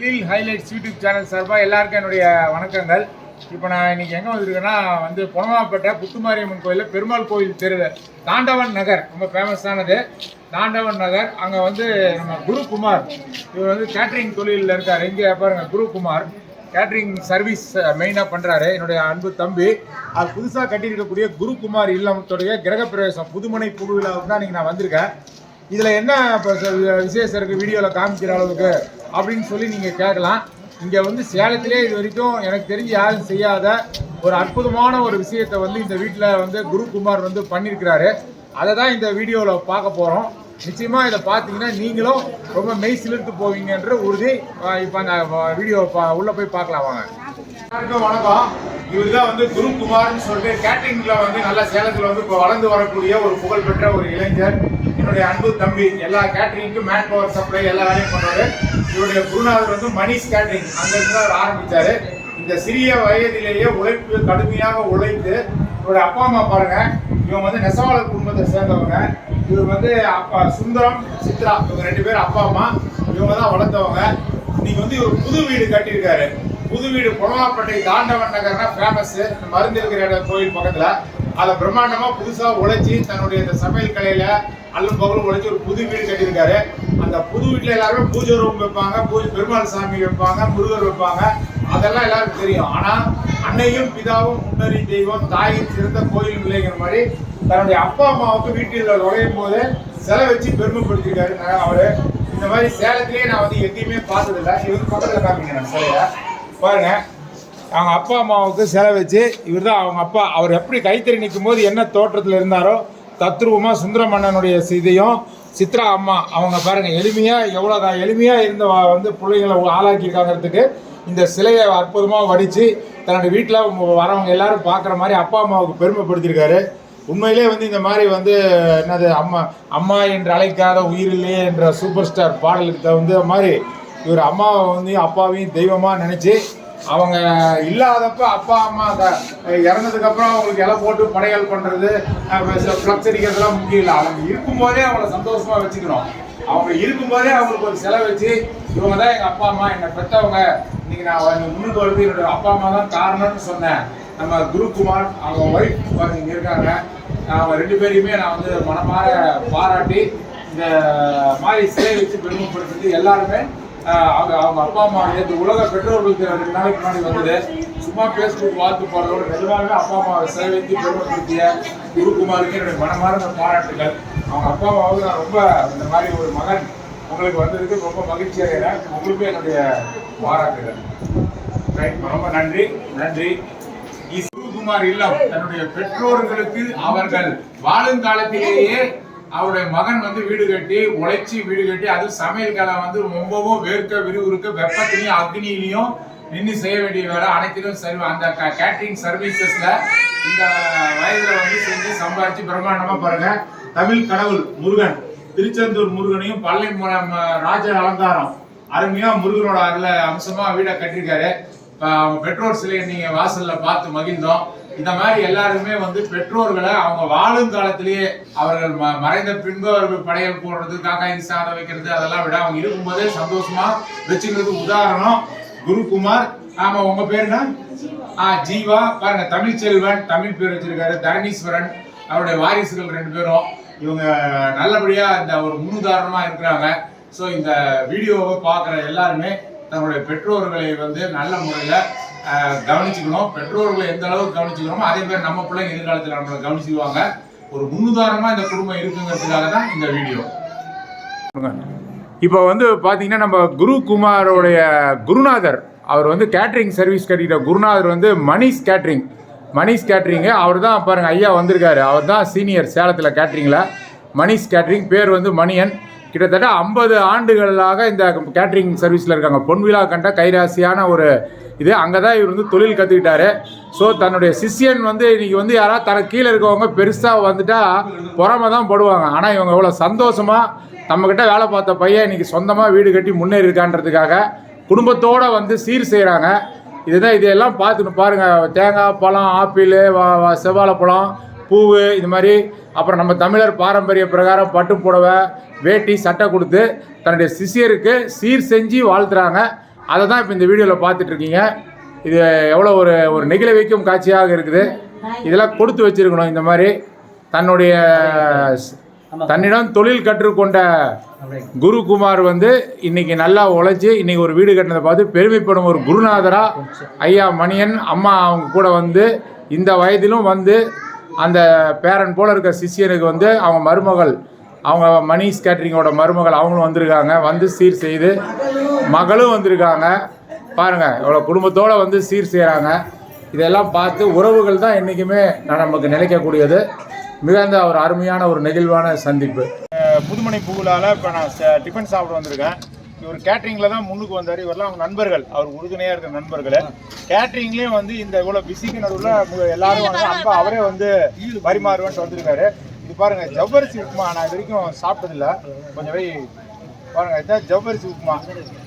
லில் highlights YouTube channel சார்பாக எல்லாருக்கும் என்னுடைய வணக்கங்கள். இப்போ நான் இன்னைக்கு எங்கே வந்திருக்கேன்னா வந்து பொனவாப்பேட்டை புத்துமாரியம்மன் கோயிலில் பெருமாள் கோயில் தெருவில். தாண்டவன் நகர் ரொம்ப ஃபேமஸானது தாண்டவன் நகர் அங்கே வந்து நம்ம குருகுமார் இவர் வந்து கேட்ரிங் தொழிலில் இருக்கார். இங்கே பாருங்க குருகுமார் கேட்ரிங் சர்வீஸ் மெயினாக பண்ணுறாரு என்னுடைய அன்பு தம்பி. அது புதுசாக கட்டியிருக்கக்கூடிய குருகுமார் இல்லத்துடைய கிரகப்பிரவேசம் புதுமனை புது விழாவுக்கு தான் இன்றைக்கி நான் வந்திருக்கேன். இதில் என்ன இப்போ விசேஷம் இருக்குது வீடியோவில் காமிக்கிற அளவுக்கு அப்படின்னு சொல்லி நீங்கள் கேட்கலாம். இங்கே வந்து சேலத்திலே இது வரைக்கும் எனக்கு தெரிஞ்சு யாரும் செய்யாத ஒரு அற்புதமான ஒரு விஷயத்தை வந்து இந்த வீட்டில் வந்து குருகுமார் வந்து பண்ணியிருக்கிறாரு அதை தான் இந்த வீடியோவில் பார்க்க போகிறோம் நிச்சயமாக இதை பார்த்தீங்கன்னா நீங்களும் ரொம்ப மெய் சிலிர்த்து போவீங்கன்ற உறுதி இப்போ அந்த வீடியோ பா உள்ளே போய் பார்க்கலாம் வாங்க. எல்லாருக்கும் வணக்கம். இவர் தான் வந்து குருகுமார்னு சொல்லிட்டு கேட்டரிங்கில் வந்து நல்லா சேலத்தில் வந்து இப்போ வளர்ந்து வரக்கூடிய ஒரு புகழ்பெற்ற ஒரு இளைஞர். என்னுடைய அன்பு தம்பி எல்லா கேட்டரிங்க்கும் மேன் பவர் சப்ளை எல்லா வேலையும் பண்றாரு. இவருடைய குருநாதர் வந்து மணிஷ் கேட்டரிங் அங்கிருந்து அவர் ஆரம்பிச்சாரு. இந்த சிறிய வயதிலேயே உழைப்பு கடுமையாக உழைத்து இவருடைய அப்பா அம்மா பாருங்க. இவங்க வந்து நெசவாளர் குடும்பத்தை சேர்ந்தவங்க. இவர் வந்து அப்பா சுந்தரம் சித்ரா இவங்க ரெண்டு பேரும் அப்பா அம்மா. இவங்க தான் வளர்த்தவங்க. இன்னைக்கு வந்து இவர் புது வீடு கட்டியிருக்காரு. புது வீடு புலவாப்பட்டை தாண்டவன் நகர்னா ஃபேமஸ் மருந்து இருக்கிற இடம் கோயில் பக்கத்துல. அதை பிரம்மாண்டமா புதுசா உழைச்சி தன்னுடைய இந்த சமையல் கலையில அல்லும் பகலும் உழைச்சி ஒரு புது வீடு கட்டியிருக்காரு. அந்த புது வீட்டுல எல்லாருமே பூஜை ரூம் வைப்பாங்க பூஜை பெருமாள் சாமி வைப்பாங்க முருகர் வைப்பாங்க. அதெல்லாம் எல்லாருக்கும் தெரியும். ஆனா அன்னையும் பிதாவும் முன்னறி தெய்வம் தாயின் சிறந்த கோயில் இல்லைங்கிற மாதிரி தன்னுடைய அப்பா அம்மாவுக்கு வீட்டில் நுழையும் போது சிலை வச்சு பெருமைப்படுத்திருக்காரு அவரு இந்த மாதிரி சேலத்திலேயே நான் வந்து எங்கேயுமே பார்த்ததில்ல. இவருக்கு பக்கத்தில் காமிங்க நான் சிலையை. பாருங்க. அவங்க அப்பா அம்மாவுக்கு செலவச்சு வச்சு இவர் தான் அவங்க அப்பா. அவர் எப்படி கைத்தறி நிற்கும் போது என்ன தோற்றத்தில் இருந்தாரோ தத்ரூபமாக சுந்தரமன்னனுடைய இதையும் சித்ரா அம்மா அவங்க பாருங்கள் எளிமையாக எவ்வளோ எளிமையாக இருந்த வந்து பிள்ளைங்களை ஆளாக்கியிருக்காங்கிறதுக்கு இந்த சிலையை அற்புதமாக வடித்து தன்னுடைய வீட்டில் வரவங்க எல்லாரும் பார்க்குற மாதிரி அப்பா அம்மாவுக்கு பெருமைப்படுத்தியிருக்காரு. உண்மையிலே வந்து இந்த மாதிரி வந்து என்னது அம்மா அம்மா என்று அழைக்காத உயிரில்லையே என்ற சூப்பர் ஸ்டார் பாடலுக்கு தகுந்த மாதிரி இவர் அம்மாவை வந்து அப்பாவையும் தெய்வமாக நினச்சி அவங்க இல்லாதப்ப அப்பா அம்மா த- இறந்ததுக்கு அப்புறம் அவங்களுக்கு இலை போட்டு படையல் பண்ணுறது ஃப்ளக்ஸ் அடிக்கிறதுலாம் முக்கியம் இல்லை. அவங்க இருக்கும்போதே அவங்கள சந்தோஷமா வச்சுக்கணும். அவங்க இருக்கும்போதே அவங்களுக்கு ஒரு செலவு வச்சு இவங்க தான் எங்கள் அப்பா அம்மா என்னை பெற்றவங்க. இன்னைக்கு நான் முன்னுக்கு வருது என்னோட அப்பா அம்மா தான் காரணம்னு சொன்னேன். நம்ம குருகுமார் அவங்க ஒய்ஃப் இங்கே இருக்காங்க. அவங்க ரெண்டு பேரையுமே நான் வந்து மனமாற பாராட்டி இந்த மாதிரி சிலை வச்சு பெருமைப்படுத்துறது எல்லாருமே அவங்க அவங்க அப்பா அம்மா நேற்று உலக பெற்றோர்களுக்கு ரெண்டு நாளைக்கு முன்னாடி வந்தது. சும்மா ஃபேஸ்புக் வாழ்த்து போடுறதோட நிஜமாகவே அப்பா அம்மாவை சேவைக்கு பெருமைப்படுத்திய குருகுமாருக்கு என்னுடைய மனமார்ந்த பாராட்டுகள். அவங்க அப்பா அம்மாவுக்கு நான் ரொம்ப இந்த மாதிரி ஒரு மகன். உங்களுக்கு வந்ததுக்கு ரொம்ப மகிழ்ச்சி அடைகிறேன் உங்களுக்கும் என்னுடைய பாராட்டுகள். ரைட் ரொம்ப நன்றி. நன்றி. குருகுமார் இல்லம் தன்னுடைய பெற்றோர்களுக்கு அவர்கள் வாழும் காலத்திலேயே அவருடைய மகன் வந்து வீடு கட்டி உழைச்சி வீடு கட்டி அது சமையல் கலை வந்து ரொம்பவும் வேர்க்க விறுவிறுக்க வெப்பத்திலையும் அக்னியிலையும் நின்று செய்ய வேண்டிய வேலை. அனைத்திலும் சர்வ அந்த கேட்டரிங் சர்வீசஸ்ல இந்த வயதுல வந்து செஞ்சு சம்பாதிச்சு பிரம்மாண்டமா பாருங்க. தமிழ் கடவுள் முருகன் திருச்செந்தூர் முருகனையும் பள்ளி ராஜ அலங்காரம் அருமையா முருகனோட அருள அம்சமா வீடை கட்டியிருக்காரு. அவங்க பெற்றோர் சிலையை நீங்க வாசல்ல பார்த்து மகிழ்ந்தோம். இந்த மாதிரி எல்லாருமே வந்து பெற்றோர்களை அவங்க வாழும் காலத்திலேயே அவர்கள் ம- மறைந்த பின்பு அவர்கள் படையல் போடுறது காக்காய் சாதம் வைக்கிறது அதெல்லாம் விட அவங்க இருக்கும்போதே சந்தோஷமா வச்சுக்கிறது உதாரணம். குருகுமார் ஆமா உங்க பேருனா ஆ ஜீவா. பாருங்க தமிழ் செல்வன் தமிழ் பேர் வச்சிருக்காரு. தரணீஸ்வரன் அவருடைய வாரிசுகள் ரெண்டு பேரும். இவங்க நல்லபடியா இந்த ஒரு முன்னுதாரணமா இருக்கிறாங்க. ஸோ இந்த வீடியோவை பார்க்குற எல்லாருமே தங்களுடைய பெற்றோர்களை வந்து நல்ல முறையில் கவனிச்சுக்கணும். பெற்றோர்களை எந்த அளவுக்கு கவனிச்சுக்கிறோமோ அதே மாதிரி நம்ம பிள்ளைங்க எதிர்காலத்தில் நம்மளை கவனிச்சுக்குவாங்க. ஒரு முன்னுதாரணமாக இந்த குடும்பம் இருக்குங்கிறதுக்காக தான் இந்த வீடியோ. இப்போ வந்து பார்த்தீங்கன்னா நம்ம குரு குமாரோடைய குருநாதர் அவர் வந்து கேட்ரிங் சர்வீஸ் கட்டிட்ட குருநாதர் வந்து மணிஷ் கேட்ரிங் மணிஷ் கேட்ரிங்கு அவர் தான் பாருங்கள் ஐயா வந்திருக்காரு. அவர் தான் சீனியர் சேலத்தில் கேட்ரிங்கில் மணிஷ் கேட்ரிங் பேர் வந்து மணியன். கிட்டத்தட்ட ஐம்பது ஆண்டுகளாக இந்த கேட்ரிங் சர்வீஸில் இருக்காங்க. பொன்விழா கண்ட கைராசியான ஒரு இது அங்கே தான் இவர் வந்து தொழில் கற்றுக்கிட்டாரு ஸோ தன்னுடைய சிஷியன் வந்து இன்றைக்கி வந்து யாராவது தனக்கு கீழே இருக்கவங்க பெருசாக வந்துட்டால் பொறாம தான் போடுவாங்க. ஆனால் இவங்க எவ்வளோ சந்தோஷமாக நம்மக்கிட்ட வேலை பார்த்த பையன் இன்றைக்கி சொந்தமாக வீடு கட்டி முன்னேறி இருக்கான்றதுக்காக குடும்பத்தோடு வந்து சீர் செய்கிறாங்க இதுதான் இதையெல்லாம் பார்த்துன்னு பாருங்கள் தேங்காய் பழம் ஆப்பிள் செவ்வாழைப்பழம் பூவு இது மாதிரி. அப்புறம் நம்ம தமிழர் பாரம்பரிய பிரகாரம் பட்டு புடவை வேட்டி சட்டை கொடுத்து தன்னுடைய சிஷியருக்கு சீர் செஞ்சு வாழ்த்துறாங்க. அதை தான் இப்போ இந்த வீடியோவில் பார்த்துட்ருக்கீங்க. இது எவ்வளோ ஒரு ஒரு நெகிழ வைக்கும் காட்சியாக இருக்குது. இதெல்லாம் கொடுத்து வச்சிருக்கணும் இந்த மாதிரி. தன்னுடைய தன்னிடம் தொழில் கற்றுக்கொண்ட குருகுமார் வந்து இன்னைக்கு நல்லா உழைச்சி இன்னைக்கு ஒரு வீடு கட்டினதை பார்த்து பெருமைப்படும் ஒரு குருநாதரா ஐயா மணியன் அம்மா அவங்க கூட வந்து இந்த வயதிலும் வந்து அந்த பேரன் போல இருக்க சிஷியனுக்கு வந்து அவங்க மருமகள் அவங்க மணி கேட்ரிங்கோட மருமகள் அவங்களும் வந்திருக்காங்க. வந்து சீர் செய்து மகளும் வந்திருக்காங்க. பாருங்கள் இவ்வளோ குடும்பத்தோடு வந்து சீர் செய்கிறாங்க இதெல்லாம் பார்த்து உறவுகள் தான் என்றைக்குமே நமக்கு நிலைக்கக்கூடியது மிகுந்த ஒரு அருமையான ஒரு நெகிழ்வான சந்திப்பு. புதுமணி பூவிலால இப்போ நான் டிஃபன் சாப்பிட வந்திருக்கேன். இவர் கேட்ரிங்கில் தான் முன்னுக்கு வந்தார். இவரெல்லாம் அவங்க நண்பர்கள். அவர் உறுதுணையாக இருக்கிற நண்பர்கள். கேட்ரிங்லேயும் வந்து இந்த இவ்வளோ பிஸிக்கு நடுவில் எல்லாரும் வந்து அன்பா அவரே வந்து பரிமாறுவேன்ட்டு வந்திருக்காரு. இது பாருங்க ஜவ்வரிசி உப்புமா நான் இது வரைக்கும் சாப்பிட்டதில்ல. கொஞ்சம் போய் பாருங்க இதான் ஜவ்வரிசி உப்புமா.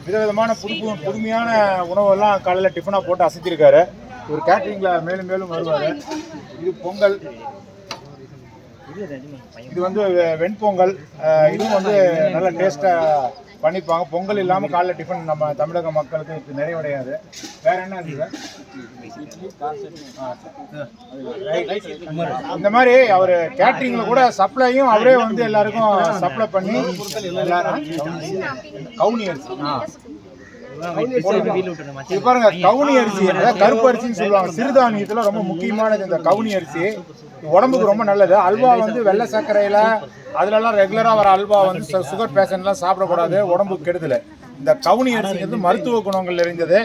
விதவிதமான புது புதுமையான உணவெல்லாம் காலையில் டிஃபனாக போட்டு அசைத்திருக்காரு இவர் கேட்ரிங்கில் மேலும் மேலும் வருவார். இது பொங்கல். இது வந்து வெ- வெண்பொங்கல் இதுவும் வந்து நல்ல டேஸ்ட்டாக பண்ணிப்பாங்க. பொங்கல் இல்லாமல் காலைல டிஃபன் நம்ம தமிழக மக்களுக்கு நிறைவடையாது. வேற என்ன இந்த மாதிரி அவர் கேட்டரிங்ல கூட சப்ளையும் அவரே வந்து எல்லாருக்கும் சப்ளை பண்ணி எல்லாரும் கவுனி அரிசி ஆ. இது பாருங்க கவுனி அரிசி அதாவது கருப்பு அரிசின்னு சொல்லுவாங்க. சிறுதானியத்துல ரொம்ப முக்கியமானது இந்த கவுனி அரிசி. உடம்புக்கு ரொம்ப நல்லது. அல்வா வந்து வெள்ளை சர்க்கரையில அதுலலாம் ரெகுலரா வர அல்வா வந்து சுகர் பேஷண்ட்லாம் சாப்பிடக்கூடாது. உடம்புக்கு கெடுதல். இந்த கவுனி அரிசிங்கிறது மருத்துவ குணங்கள் நிறைந்தது.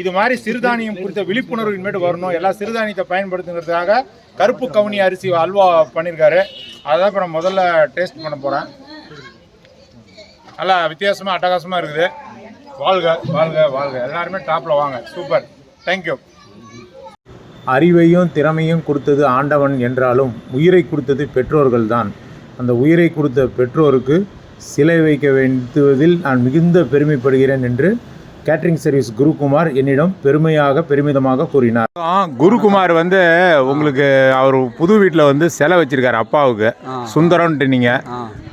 இது மாதிரி சிறுதானியம் குறித்த விழிப்புணர்வு இனிமேட்டு வரணும். எல்லா சிறுதானியத்தை பயன்படுத்துங்கிறதுக்காக கருப்பு கவுனி அரிசி அல்வா பண்ணியிருக்காரு. அதான் இப்போ நான் முதல்ல டேஸ்ட் பண்ண போகிறேன் நல்லா வித்தியாசமாக அட்டகாசமாக இருக்குது. வாழ்க வாழ்க வாழ்க. எல்லாருமே டாப்பில் வாங்க. சூப்பர் தேங்க்யூ அறிவையும் திறமையும் கொடுத்தது ஆண்டவன் என்றாலும் உயிரை கொடுத்தது பெற்றோர்கள்தான். அந்த உயிரை கொடுத்த பெற்றோருக்கு சிலை வைக்க வேண்டுவதில் நான் மிகுந்த பெருமைப்படுகிறேன் என்று கேட்டரிங் சர்வீஸ் குருகுமார் என்னிடம் பெருமையாக பெருமிதமாக கூறினார். குருகுமார் வந்து உங்களுக்கு அவர் புது வீட்டில் வந்து சிலை வச்சிருக்காரு அப்பாவுக்கு. சுந்தரம்ன்ட்டு நீங்கள்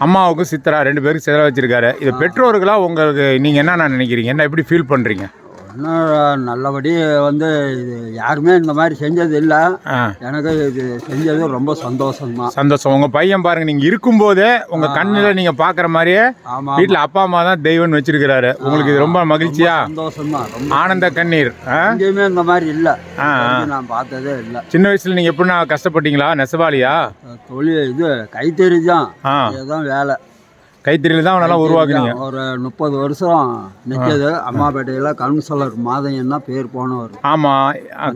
அம்மாவுக்கு சித்ரா ரெண்டு பேருக்கு சிலை வச்சிருக்காரு. இது பெற்றோர்களாக உங்களுக்கு நீங்கள் என்ன நினைக்கிறீங்க? என்ன எப்படி ஃபீல் பண்ணுறீங்க இன்னும் நல்லபடி வந்து இது யாருமே இந்த மாதிரி செஞ்சது இல்லை. எனக்கு இது செஞ்சது ரொம்ப சந்தோஷம்தான் சந்தோஷம். உங்க பையன் பாருங்க நீங்க இருக்கும்போதே உங்க கண்ணுல நீங்க பாக்குற மாதிரியே வீட்டுல அப்பா அம்மா தான் தெய்வம்னு வச்சிருக்கிறாரு. உங்களுக்கு இது ரொம்ப மகிழ்ச்சியா? சந்தோஷம்தான் ரொம்ப ஆனந்த கண்ணீர்? எங்கேயுமே இந்த மாதிரி இல்லை. நான் பார்த்ததே இல்லை. சின்ன வயசுல நீங்க எப்படின்னா கஷ்டப்பட்டீங்களா? நெசவாளியா? தொழில் இது கைத்தறி தான். இதுதான் வேலை. கைத்தறியில தான் நல்லா உருவாக்குனீங்க. ஒரு முப்பது வருஷம் நிற்கிது அம்மாப்பேட்டையில் கவுன்சிலர் மாதையன்னா பேர் போனவர். ஆமா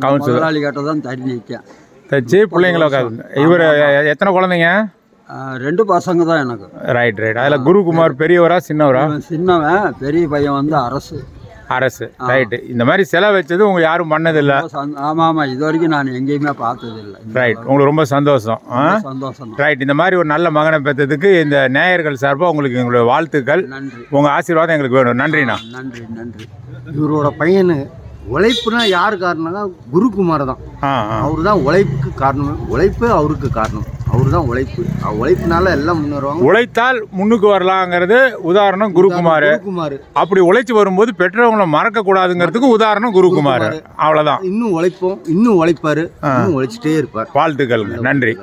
கவுன்சில் முதலாளி கிட்ட தான் தறி நிற்கேன் தச்சு பிள்ளைங்கள இவர் எத்தனை குழந்தைங்க? ரெண்டு பசங்க தான் எனக்கு. ரைட் ரைட் அதுல குருகுமார் பெரியவரா சின்னவரா? சின்னவன் பெரிய பையன் வந்து அரசு. அரசு. ரைட் இந்த மாதிரி செலை வச்சது உங்க யாரும் பண்ணதில்ல. ஆமா ஆமா. இது வரைக்கும் நான் எங்கேயுமே பார்த்ததில்லை. ரைட் உங்களுக்கு ரொம்ப சந்தோஷம். சந்தோஷம் ரைட் இந்த மாதிரி ஒரு நல்ல மகனை பெற்றதுக்கு இந்த நேயர்கள் சார்பாக உங்களுக்கு எங்களுடைய வாழ்த்துக்கள். நன்றி. உங்கள் ஆசீர்வாதம் எங்களுக்கு வேணும். நன்றிண்ணா நன்றி நன்றி. இவரோட பையனு உழைப்புனா யார் காரணம்னா குருகுமார் தான் அவர் தான் உழைப்புக்கு காரணம். உழைப்பு அவருக்கு காரணம். அவர் தான் உழைப்பு உழைப்புனால எல்லாம் முன்னேறுவாங்க உழைத்தால் முன்னுக்கு வரலாங்கிறது உதாரணம் குருகுமார். குருகுமார். அப்படி உழைச்சி வரும்போது பெற்றவங்களை மறக்க கூடாதுங்கிறதுக்கு உதாரணம் குருகுமார். அவ்வளோதான் இன்னும் உழைப்போம் இன்னும் உழைப்பாரு இன்னும் உழைச்சிட்டே இருப்பார். வாழ்த்துக்களுங்க. நன்றி.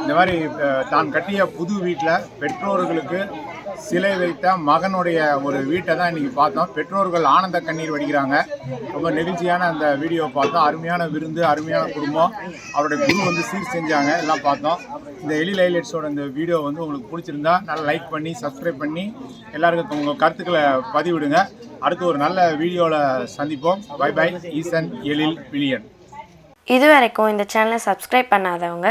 இந்த மாதிரி தான் கட்டிய புது வீட்டில் பெற்றோர்களுக்கு சிலை வைத்த மகனுடைய ஒரு வீட்டை தான் இன்றைக்கி பார்த்தோம். பெற்றோர்கள் ஆனந்த கண்ணீர் வடிக்கிறாங்க. ரொம்ப நெகிழ்ச்சியான அந்த வீடியோ பார்த்தோம். அருமையான விருந்து அருமையான குடும்பம். அவருடைய குரு வந்து சீர் செஞ்சாங்க. எல்லாம் பார்த்தோம். இந்த எலி ஹைலைட்ஸோட இந்த வீடியோ வந்து உங்களுக்கு பிடிச்சிருந்தா நல்லா லைக் பண்ணி சப்ஸ்கிரைப் பண்ணி எல்லாருக்கும் உங்கள் கருத்துக்களை பதிவிடுங்க. அடுத்து ஒரு நல்ல வீடியோவில் சந்திப்போம். பை பை ஈசன் எழில் பிலியன். இது வரைக்கும் இந்த சேனலை சப்ஸ்கிரைப் பண்ணாதவங்க